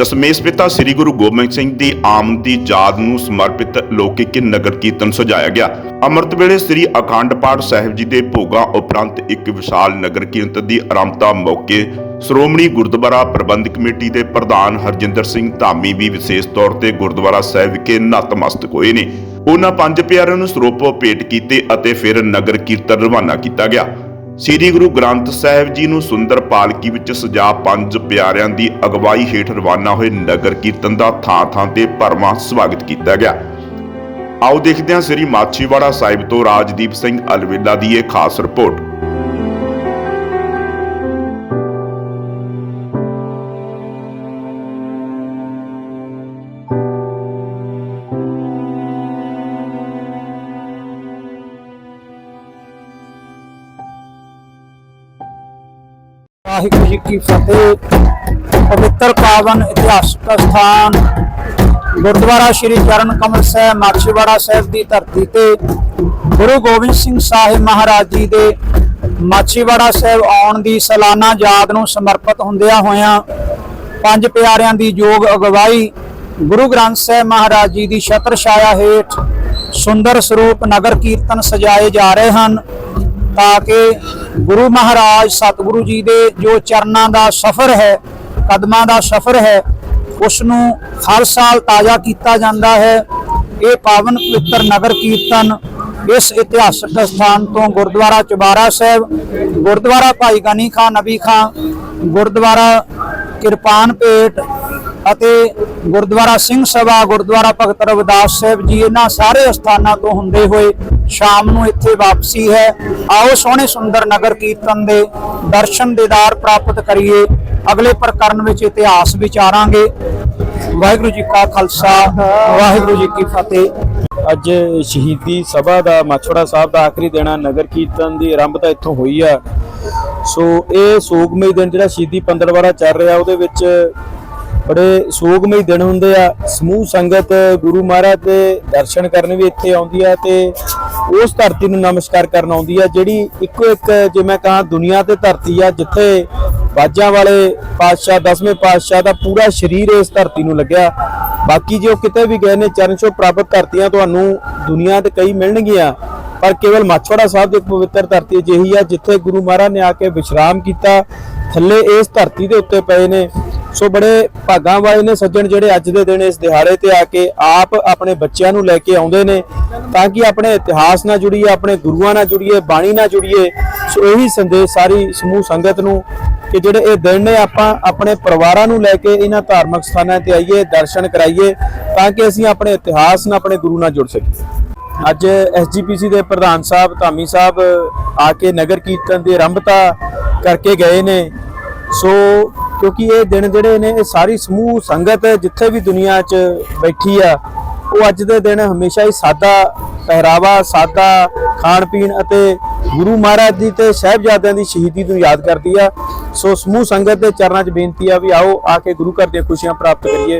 ਦਸਮੇਸ਼ ਪਿਤਾ ਸ੍ਰੀ ਗੁਰੂ ਗੋਬਿੰਦ ਸਿੰਘ ਦੀ ਆਮਦ ਦੀ ਯਾਦ ਨੂੰ ਸਮਰਪਿਤ ਲੌਕਿਕ ਨਗਰ ਕੀਰਤਨ ਸਜਾਇਆ ਗਿਆ। ਅੰਮ੍ਰਿਤ ਵੇਲੇ ਸ੍ਰੀ ਅਖੰਡ ਪਾਠ ਸਾਹਿਬ ਜੀ ਦੇ ਭੋਗਾਂ ਉਪਰੰਤ ਇੱਕ ਵਿਸ਼ਾਲ ਨਗਰ ਕੀਰਤਨ ਦੀ ਆਰੰਭਤਾ ਮੌਕੇ ਸ਼੍ਰੋਮਣੀ ਗੁਰਦੁਆਰਾ ਪ੍ਰਬੰਧਕ ਕਮੇਟੀ ਦੇ ਪ੍ਰਧਾਨ ਹਰਜਿੰਦਰ ਸਿੰਘ ਧਾਮੀ ਵੀ ਵਿਸ਼ੇਸ਼ ਤੌਰ ਤੇ ਗੁਰਦੁਆਰਾ ਸਾਹਿਬ ਵਿਖੇ ਨਤਮਸਤਕ ਹੋਏ ਨੇ। ਉਹਨਾਂ ਪੰਜ ਪਿਆਰਿਆਂ ਨੂੰ ਸਰੋਪੋ ਭੇਟ ਕੀਤੇ ਅਤੇ ਫਿਰ ਨਗਰ ਕੀਰਤਨ ਰਵਾਨਾ ਕੀਤਾ ਗਿਆ। ਸ੍ਰੀ ਗੁਰੂ ਗ੍ਰੰਥ ਸਾਹਿਬ ਜੀ ਨੂੰ ਸੁੰਦਰ ਪਾਲਕੀ ਵਿੱਚ ਸਜਾ ਪੰਜ ਪਿਆਰਿਆਂ ਦੀ ਅਗਵਾਈ ਹੇਠ ਰਵਾਨਾ ਹੋਏ ਨਗਰ ਕੀਰਤਨ ਦਾ ਥਾਂ-ਥਾਂ ਤੇ ਭਰਵਾਂ ਸਵਾਗਤ ਕੀਤਾ ਗਿਆ। ਆਓ ਦੇਖਦੇ ਹਾਂ ਸ੍ਰੀ ਮਾਛੀਵਾੜਾ ਸਾਹਿਬ ਤੋਂ ਰਾਜਦੀਪ ਸਿੰਘ ਅਲਵੇਲਾ ਦੀ ਇਹ ਖਾਸ ਰਿਪੋਰਟ। ਵਾਹਿਗੁਰੂ ਜੀ ਕੀ ਫਤਿਹ। ਪਵਿੱਤਰ ਪਾਵਨ ਇਤਿਹਾਸਕ ਸਥਾਨ ਗੁਰਦੁਆਰਾ ਸ਼੍ਰੀ ਚਰਨ ਕਮਲ ਸਾਹਿਬ, ਮਾਛੀਵਾੜਾ ਸਾਹਿਬ ਦੀ ਧਰਤੀ ਤੇ ਗੁਰੂ ਗੋਬਿੰਦ ਸਿੰਘ ਸਾਹਿਬ ਮਹਾਰਾਜ ਜੀ ਦੇ ਮਾਛੀਵਾੜਾ ਸਾਹਿਬ ਆਉਣ ਦੀ ਸਾਲਾਨਾ ਯਾਦ ਨੂੰ ਸਮਰਪਿਤ ਹੁੰਦਿਆਂ ਹੋਇਆਂ ਪੰਜ ਪਿਆਰਿਆਂ ਦੀ ਯੋਗ ਅਗਵਾਈ ਗੁਰੂ ਗ੍ਰੰਥ ਸਾਹਿਬ ਮਹਾਰਾਜ ਜੀ ਦੀ ਛਤਰ ਛਾਇਆ ਹੇਠ ਸੁੰਦਰ ਸਰੂਪ ਨਗਰ ਕੀਰਤਨ ਸਜਾਏ ਜਾ ਰਹੇ ਹਨ। ਤਾਂ ਕਿ ਗੁਰੂ ਮਹਾਰਾਜ ਸਤਿਗੁਰੂ ਜੀ ਦੇ ਜੋ ਚਰਨਾਂ ਦਾ ਸਫ਼ਰ ਹੈ, ਕਦਮਾਂ ਦਾ ਸਫ਼ਰ ਹੈ ਉਸ ਨੂੰ ਹਰ ਸਾਲ ਤਾਜ਼ਾ ਕੀਤਾ ਜਾਂਦਾ ਹੈ। ਇਹ ਪਾਵਨ ਪਵਿੱਤਰ ਨਗਰ ਕੀਰਤਨ ਇਸ ਇਤਿਹਾਸਕ ਸਥਾਨ ਤੋਂ ਗੁਰਦੁਆਰਾ ਚੁਬਾਰਾ ਸਾਹਿਬ, ਗੁਰਦੁਆਰਾ ਭਾਈ ਗਨੀ ਖਾਨ ਨਬੀ ਖਾਨ ਗੁਰਦੁਆਰਾ ਕਿਰਪਾਨ ਭੇਟ ਅਤੇ ਗੁਰਦੁਆਰਾ ਸਿੰਘ ਸਭਾ, ਗੁਰਦੁਆਰਾ ਭਗਤ ਰਵਿਦਾਸ ਸਾਹਿਬ ਜੀ, ਇਹਨਾਂ ਸਾਰੇ ਸਥਾਨਾਂ ਤੋਂ ਹੁੰਦੇ ਹੋਏ ਸ਼ਾਮ ਨੂੰ ਇੱਥੇ ਵਾਪਸੀ ਹੈ। ਆਓ ਸੋਹਣੇ ਸੁੰਦਰ ਨਗਰ ਕੀਰਤਨ ਦੇ ਦਰਸ਼ਨ ਦੀਦਾਰ ਪ੍ਰਾਪਤ ਕਰੀਏ। ਅਗਲੇ ਪ੍ਰਕਰਨ ਵਿੱਚ ਇਤਿਹਾਸ ਵਿਚਾਰਾਂਗੇ। ਵਾਹਿਗੁਰੂ ਜੀ ਕਾ ਖਾਲਸਾ, ਵਾਹਿਗੁਰੂ ਜੀ ਕੀ ਫਤਿਹ। ਅੱਜ ਸ਼ਹੀਦੀ ਸਭਾ ਦਾ ਮਾਛੋੜਾ ਸਾਹਿਬ ਦਾ ਆਖਰੀ ਦਿਨ ਨਗਰ ਕੀਰਤਨ ਦੀ ਆਰੰਭਤਾ ਇੱਥੋਂ ਹੋਈ ਆ। ਸੋ ਇਹ ਸੋਗਮਈ ਦਿਨ ਜਿਹੜਾ ਸ਼ਹੀਦੀ ਪੰਦਰਵਾੜਾ ਚੱਲ ਰਿਹਾ, ਉਹਦੇ ਵਿੱਚ ਬੜੇ ਸੋਗਮਈ ਦਿਨ ਹੁੰਦੇ ਆ। ਸਮੂਹ ਸੰਗਤ, ਗੁਰੂ ਮਹਾਰਾਜ ਦੇ ਦਰਸ਼ਨ ਕਰਨ ਵੀ ਇੱਥੇ ਆਉਂਦੀ ਆ ਤੇ ਉਸ ਧਰਤੀ ਨੂੰ ਨਮਸਕਾਰ ਕਰਨ ਆਉਂਦੀ ਆ, ਜਿਹੜੀ ਇੱਕੋ ਇੱਕ ਜੇ ਮੈਂ ਕਹਾਂ ਦੁਨੀਆ ਤੇ ਧਰਤੀ ਆ, ਜਿੱਥੇ ਬਾਜਾਂ ਵਾਲੇ ਪਾਤਸ਼ਾਹ, ਦਸਵੇਂ ਪਾਤਸ਼ਾਹ ਦਾ ਪੂਰਾ ਸਰੀਰ ਇਸ ਧਰਤੀ ਨੂੰ ਲੱਗਿਆ। ਬਾਕੀ ਜੇ ਉਹ ਕਿਤੇ ਵੀ ਗਏ ਨੇ, ਚਰਨ ਛੋਹ ਪ੍ਰਾਪਤ ਧਰਤੀਆਂ ਤੁਹਾਨੂੰ ਦੁਨੀਆ ਤੇ ਕਈ ਮਿਲਣਗੀਆਂ, ਪਰ ਕੇਵਲ ਮਾਛੋੜਾ ਸਾਹਿਬ ਦੀ ਇੱਕ ਪਵਿੱਤਰ ਧਰਤੀ ਅਜਿਹੀ ਆ, ਜਿੱਥੇ ਗੁਰੂ ਮਹਾਰਾਜ ਨੇ ਆ ਕੇ ਵਿਸ਼ਰਾਮ ਕੀਤਾ। ਥੱਲੇ ਇਸ ਧਰਤੀ ਦੇ ਉੱਤੇ ਪਏ ਨੇ। ਸੋ ਬੜੇ ਭਾਗਾਂ ਵਾਲੇ ਨੇ ਸੱਜਣ ਜਿਹੜੇ ਅੱਜ ਦੇ ਦਿਨ ਇਸ ਦਿਹਾੜੇ ਤੇ ਆ ਕੇ ਆਪ ਆਪਣੇ ਬੱਚਿਆਂ ਨੂੰ ਲੈ ਕੇ ਆਉਂਦੇ ਨੇ ਤਾਂ ਕਿ ਆਪਣੇ ਇਤਿਹਾਸ ਨਾਲ ਜੁੜੀਏ, ਆਪਣੇ ਗੁਰੂਆਂ ਨਾਲ ਜੁੜੀਏ, ਬਾਣੀ ਨਾਲ ਜੁੜੀਏ। ਸੋ ਇਹੀ ਸੰਦੇਸ਼ ਸਾਰੀ ਸਮੂਹ ਸੰਗਤ ਨੂੰ ਕਿ ਜਿਹੜੇ ਇਹ ਦਿਨ ਨੇ ਆਪਾਂ ਆਪਣੇ ਪਰਿਵਾਰਾਂ ਨੂੰ ਲੈ ਕੇ ਇਹਨਾਂ ਧਾਰਮਿਕ ਸਥਾਨਾਂ ਤੇ ਆਈਏ, ਦਰਸ਼ਨ ਕਰਾਈਏ ਤਾਂ ਕਿ ਅਸੀਂ ਆਪਣੇ ਇਤਿਹਾਸ ਨਾਲ ਆਪਣੇ ਗੁਰੂ ਨਾਲ ਜੁੜ ਸਕੀਏ। ਅੱਜ ਐਸਜੀਪੀਸੀ ਦੇ ਪ੍ਰਧਾਨ ਸਾਹਿਬ ਧਾਮੀ ਸਾਹਿਬ ਆ ਕੇ ਨਗਰ ਕੀਰਤਨ ਦੀ ਆਰੰਭਤਾ ਕਰਕੇ ਗਏ ਨੇ। ਸੋ ਕਿਉਂਕਿ ਇਹ ਦਿਨ ਜਿਹੜੇ ਨੇ, ਇਹ ਸਾਰੀ ਸਮੂਹ ਸੰਗਤ ਜਿੱਥੇ ਵੀ ਦੁਨੀਆ 'ਚ ਬੈਠੀ ਆ, ਉਹ ਅੱਜ ਦੇ ਦਿਨ ਹਮੇਸ਼ਾ ਹੀ ਸਾਦਾ ਪਹਿਰਾਵਾ, ਸਾਦਾ ਖਾਣ ਪੀਣ ਅਤੇ ਗੁਰੂ ਮਹਾਰਾਜ ਦੀ ਤੇ ਸਹਿਬਜ਼ਾਦਿਆਂ ਦੀ ਸ਼ਹੀਦੀ ਨੂੰ ਯਾਦ ਕਰਦੀ ਆ। ਸੋ ਸਮੂਹ ਸੰਗਤ ਦੇ ਚਰਨਾਂ 'ਚ ਬੇਨਤੀ ਆ ਵੀ ਆਓ, ਆ ਕੇ ਗੁਰੂ ਘਰ ਦੀਆਂ ਖੁਸ਼ੀਆਂ ਪ੍ਰਾਪਤ ਕਰੀਏ।